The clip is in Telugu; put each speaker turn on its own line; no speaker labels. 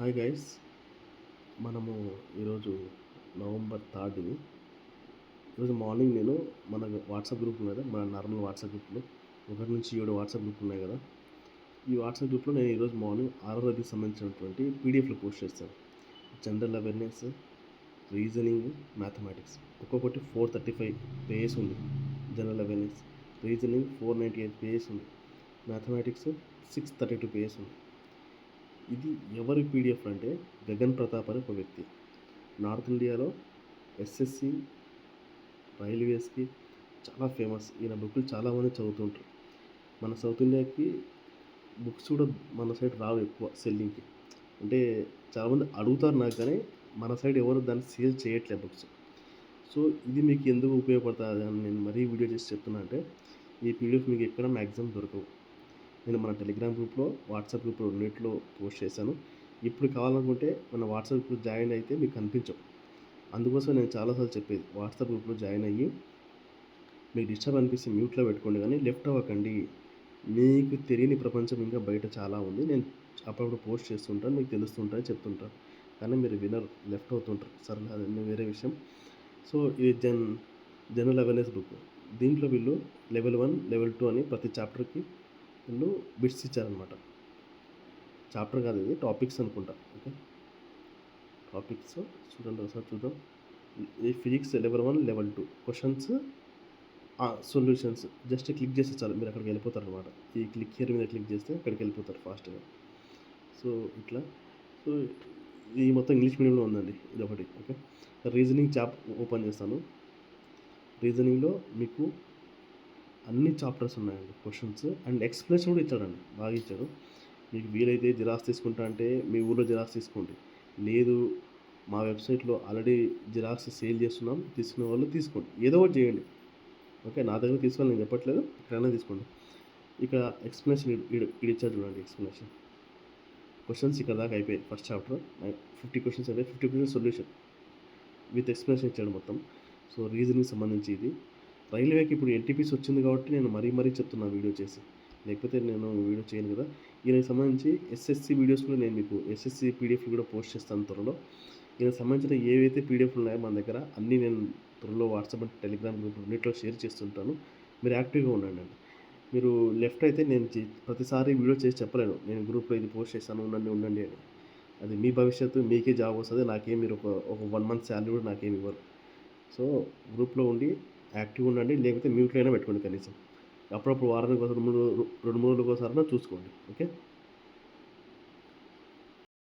Hi guys. మనము ఈరోజు నవంబర్ థర్డ్ ఈరోజు మార్నింగ్ నేను మన వాట్సాప్ గ్రూప్ ఉంది మన నార్మల్ వాట్సాప్ గ్రూప్లో. ఒకటి నుంచి ఏడు వాట్సాప్ గ్రూప్ ఉన్నాయి కదా. ఈ వాట్సాప్ గ్రూప్లో నేను ఈరోజు మార్నింగ్ ఆరోగ్యకి సంబంధించినటువంటి పీడిఎఫ్లు పోస్ట్ చేస్తాను. General awareness reasoning mathematics. ఒక్కొక్కటి ఫోర్ థర్టీ ఫైవ్ పేజెస్ ఉంది. General awareness reasoning four ninety eight pages ఉంది. Mathematics six thirty two pages ఉంది. ఇది ఎవరి పీడిఎఫ్ అంటే గగన్ ప్రతాప్ అనే ఒక వ్యక్తి. నార్త్ ఇండియాలో ఎస్ఎస్సి రైల్వేస్కి చాలా ఫేమస్. ఈయన బుక్లు చాలామంది చదువుతుంటారు. మన సౌత్ ఇండియాకి బుక్స్ కూడా మన సైడ్ రావు ఎక్కువ సెల్లింగ్కి. అంటే చాలామంది అడుగుతారు నాకు కానీ మన సైడ్ ఎవరు దాన్ని సేల్ చేయట్లేదు బుక్స్. సో ఇది మీకు ఎందుకు ఉపయోగపడుతుంది అని నేను మరీ వీడియో చేసి చెప్తున్నా అంటే ఈ పీడిఎఫ్ మీకు ఎక్కడ మ్యాక్సిమం దొరకవు. నేను మన టెలిగ్రామ్ గ్రూప్లో వాట్సాప్ గ్రూప్లో రెండింటిలో పోస్ట్ చేశాను. ఇప్పుడు కావాలనుకుంటే మన వాట్సాప్ గ్రూప్ జాయిన్ అయితే మీకు కనిపించవు. అందుకోసం నేను చాలాసార్లు చెప్పేది వాట్సాప్ గ్రూప్లో జాయిన్ అయ్యి మీకు డిస్టర్బ్ అనిపిస్తే మ్యూట్లో పెట్టుకోండి కానీ లెఫ్ట్ అవ్వకండి. మీకు తెలియని ప్రపంచం ఇంకా బయట చాలా ఉంది. నేను అప్పుడప్పుడు పోస్ట్ చేస్తుంటాను మీకు తెలుస్తుంటాను చెప్తుంటాను. కానీ మీరు వినర్ లెఫ్ట్ అవుతుంటారు. సరే అది వేరే విషయం. సో ఇది జన్ జనరల్ అవేర్నెస్ బుక్ దీంట్లో వీళ్ళు లెవెల్ వన్ లెవెల్ టూ అని ప్రతి చాప్టర్కి వీళ్ళు బిట్స్ ఇచ్చారనమాట చాప్టర్ కాదు ఇది టాపిక్స్ అనుకుంటా. ఓకే? టాపిక్స్ చూడండి ఒకసారి చూద్దాం. ఈ physics level one level two. Questions solutions. Just click చేస్తే చాలు మీరు అక్కడికి వెళ్ళిపోతారు అనమాట ఈ క్లిక్ హియర్ మీద క్లిక్ చేస్తే అక్కడికి వెళ్ళిపోతారు ఫాస్ట్గా. సో ఇట్లా. సో ఇది మొత్తం ఇంగ్లీష్ మీడియంలో ఉందండి ఇది ఒకటి. ఓకే? రీజనింగ్ చాప్ ఓపెన్ చేస్తాను. రీజనింగ్లో మీకు అన్ని చాప్టర్స్ ఉన్నాయండి క్వశ్చన్స్. అండ్ ఎక్స్ప్లెనేషన్ కూడా ఇచ్చాడండి బాగా ఇచ్చాడు. మీకు వీలైతే జిరాక్స్ తీసుకుంటా అంటే మీ ఊళ్ళో జిరాక్స్ తీసుకోండి. లేదు మా వెబ్సైట్లో ఆల్రెడీ జిరాక్స్ సేల్ చేస్తున్నాం తీసుకునే వాళ్ళు తీసుకోండి. ఏదో ఒకటి చేయండి. ఓకే నా దగ్గర తీసుకోవాలి నేను చెప్పట్లేదు. ఎక్కడైనా తీసుకోండి. ఇక్కడ ఎక్స్ప్లెనేషన్ ఇది ఇచ్చారు చూడండి ఎక్స్ప్లెనేషన్. క్వశ్చన్స్ ఇక్కడ దాకా అయిపోయాయి ఫస్ట్ చాప్టర్. ఫిఫ్టీ క్వశ్చన్స్ అయిపోయి fifty questions solution. With explanation ఇచ్చాడు మొత్తం. సో రీజనింగ్ సంబంధించి ఇది. రైల్వేకి ఇప్పుడు ఎన్టీపీస్ వచ్చింది కాబట్టి నేను మరీ మరీ చెప్తున్నా వీడియో చేసి. లేకపోతే నేను వీడియో చేయను కదా. ఈయనకి సంబంధించి ఎస్ఎస్సి వీడియోస్ కూడా నేను మీకు ఎస్ఎస్సి పీడిఎఫ్లు కూడా పోస్ట్ చేస్తాను త్వరలో. ఈయనకి సంబంధించిన ఏవైతే పీడిఎఫ్లు ఉన్నాయో మన దగ్గర అన్నీ నేను త్వరలో వాట్సాప్ అండ్ టెలిగ్రామ్ గ్రూప్ రెండింటిలో షేర్ చేస్తుంటాను. మీరు యాక్టివ్గా ఉండండి అండి. మీరు లెఫ్ట్ అయితే నేను ప్రతిసారి వీడియో చేసి చెప్పలేను. నేను గ్రూప్లో ఇది పోస్ట్ చేస్తాను ఉండండి ఉండండి అని. అది మీ భవిష్యత్తు మీకే జాబ్ వస్తుంది నాకేం మీరు ఒక ఒక వన్ మంత్ శాలరీ కూడా నాకేమి ఇవ్వరు. సో గ్రూప్లో ఉండి యాక్టివ్ ఉండండి లేకపోతే మ్యూట్లో అయినా పెట్టుకోండి కనీసం. అప్పుడప్పుడు వారానికి ఒకసారి మూడు రెండు మూడు రోజులకు చూసుకోండి. ఓకే?